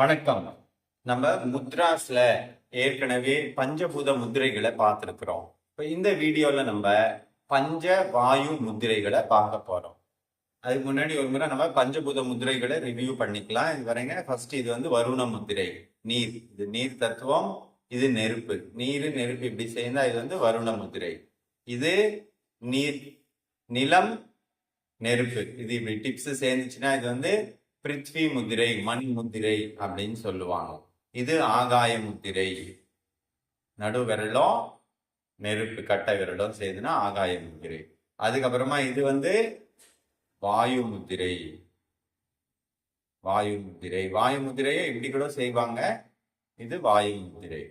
வணக்கம். நம்ம முத்ராஸ்ல ஏற்கனவே பஞ்சபூத முத்திரைகளை பார்த்துருக்குறோம். இப்போ இந்த வீடியோவில் நம்ம பஞ்ச வாயு முத்திரைகளை பார்க்க போகிறோம் அதுக்கு முன்னாடி ஒரு முறை நம்ம பஞ்சபூத முத்திரைகளை ரிவ்யூ பண்ணிக்கலாம். இது வரைங்க ஃபர்ஸ்ட் இது வந்து வருண முத்திரை நீர். இது நீர் தத்துவம் இது நெருப்பு. நீர் நெருப்பு இப்படி சேர்ந்தா இது வந்து வருண முத்திரை இது நீர் நிலம் நெருப்பு. இது இப்படி டிப்ஸ் சேர்ந்துச்சுன்னா இது வந்து பிருத்வி முதிரை மண் முதிரை அப்படின்னு சொல்லுவாங்க. இது ஆகாய முத்திரை நடு விரலும் நெருப்பு கட்டை விரலும் செய்துன்னா ஆகாய முதிரை. அதுக்கப்புறமா இது வந்து வாயு முத்திரை வாயு முத்திரை வாயு முதிரையை இப்படி கூட செய்வாங்க. இது வாயு முத்திரை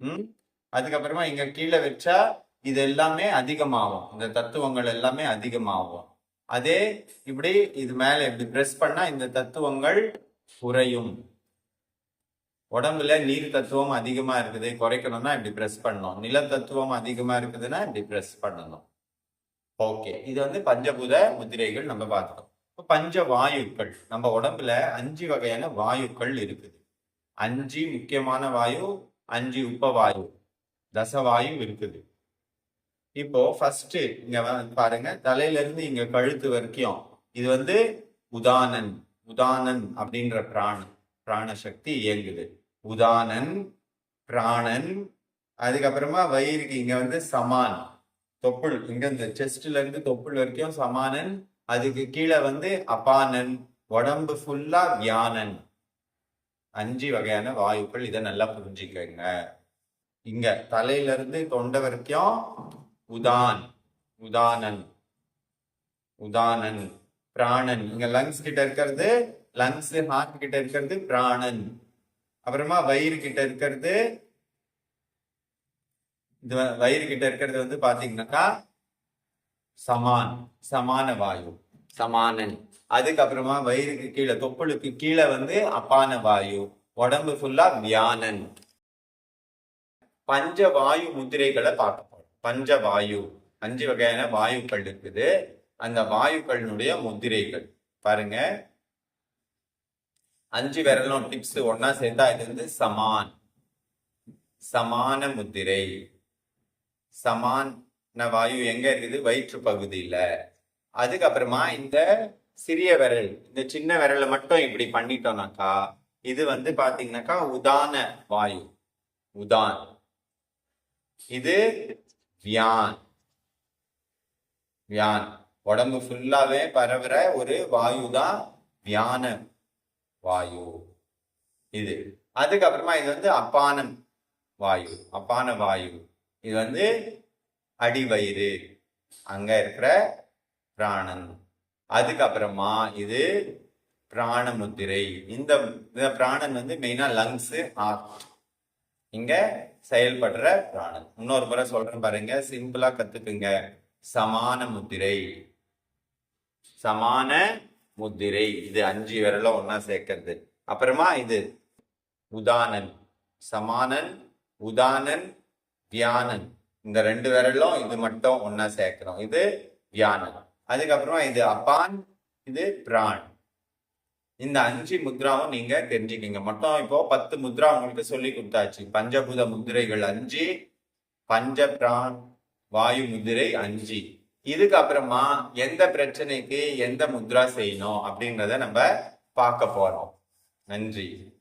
ம்? அதுக்கப்புறமா இங்க கீழே வச்சா இது எல்லாமே அதிகமாகும். இந்த தத்துவங்கள் எல்லாமே அதிகமாகும். அதே இப்படி இது மேல இப்படி பிரஸ் பண்ணா இந்த தத்துவங்கள் குறையும் உடம்புல நீர் தத்துவம் அதிகமா இருக்குது. குறைக்கணும்னா இப்படி பிரஸ் பண்ணணும். நில தத்துவம் அதிகமா இருக்குதுன்னா இப்படி பிரஸ் பண்ணணும். ஓகே இது வந்து பஞ்சபூத முதிரைகள் நம்ம பார்த்துட்டோம். இப்போ பஞ்ச வாயுக்கள். நம்ம உடம்புல அஞ்சு வகையான வாயுக்கள் இருக்குது. அஞ்சு முக்கியமான வாயு அஞ்சு உபவாயு. தசவாயு இருக்குது. இப்போ ஃபர்ஸ்ட் இங்க பாருங்க. தலையில இருந்து இங்க கழுத்து வரைக்கும் இது வந்து உதானன் உதானன் அப்படின்ற பிராணன் பிராணசக்தி இயங்குது. உதானன் பிராணன் அதுக்கப்புறமா வயிறுக்கு இங்க வந்து சமான் தொப்புள். இங்க இந்த செஸ்ட்ல இருந்து தொப்புள் வரைக்கும் சமானன் அதுக்கு கீழே வந்து அபானன் உடம்பு ஃபுல்லா வியானன். அஞ்சு வகையான வாயுக்கள் இதை நல்லா புரிஞ்சுக்கங்க. இங்க தலையில இருந்து தொண்டை வரைக்கும் உதான் உதானன் உதானன் பிராணன். இங்க லங்ஸ் கிட்ட இருக்கிறது லங்ஸ் ஹார்ட் கிட்ட இருக்கிறது பிராணன். அப்புறமா வயிறு கிட்ட இருக்கிறது இது வயிறு கிட்ட இருக்கிறது வந்து பாத்தீங்கன்னாக்கா சமான் சமான வாயு சமானன். அதுக்கப்புறமா வயிறுக்கு கீழே தொப்புளுக்கு கீழே வந்து அப்பான வாயு உடம்பு ஃபுல்லா வியானன். பஞ்ச வாயு முதிரைகளை பார்க்க பஞ்ச வாயு அஞ்சு வகையான வாயுக்கள் இருக்குது. அந்த வாயுக்களினுடைய முத்திரைகள். பாருங்க. அஞ்சு விரலும் டிப்ஸ் ஒன்னா சேர்ந்தா இது வந்து சமான். சமான முத்திரை. சமான வாயு எங்க இருக்குது? வயிற்று பகுதியில. அதுக்கப்புறமா இந்த சிறிய விரல் இந்த சின்ன விரலை மட்டும் இப்படி பண்ணிட்டோம்னாக்கா இது வந்து பாத்தீங்கன்னாக்கா உதான வாயு. உதான். இது வியான். வியான். உடம்பு ஃபுல்லாவே பரவுற ஒரு வாயு தான் வியான. வாயு. இது. அதுக்கப்புறமா இது வந்து அப்பானம் வாயு. அப்பான வாயு. இது வந்து அடிவயிறு. அங்க இருக்கிற பிராணன். அதுக்கப்புறமா இது பிராணமுத்திரை. இந்த பிராணம் பிராணன் வந்து மெயினா லங்ஸ் ஆர்ட் இங்க செயல்படுற பிராணன். இன்னொரு முறை சொல்றேன் பாருங்க சிம்பிளா கத்துக்குங்க. சமான முத்திரை. சமான முத்திரை. இது அஞ்சு விரலும் ஒன்னா சேர்க்கறது. அப்புறமா இது உதானன். சமானன் உதானன் தியானன் இந்த ரெண்டு விரலும் இது மட்டும் ஒன்னா சேர்க்கிறோம். இது தியானன் அதுக்கப்புறமா இது அப்பான் இது பிரான். இந்த அஞ்சு முத்ராவும் நீங்க தெரிஞ்சுக்கிங்க. மொத்தம் இப்போ பத்து முத்ரா உங்களுக்கு சொல்லி கொடுத்தாச்சு. பஞ்சபூத முத்திரைகள் அஞ்சு பஞ்ச பிரான் வாயு முதிரை அஞ்சு. இதுக்கப்புறமா எந்த பிரச்சனைக்கு எந்த முத்ரா செய்யணும் அப்படின்றத நம்ம பார்க்க போறோம். நன்றி.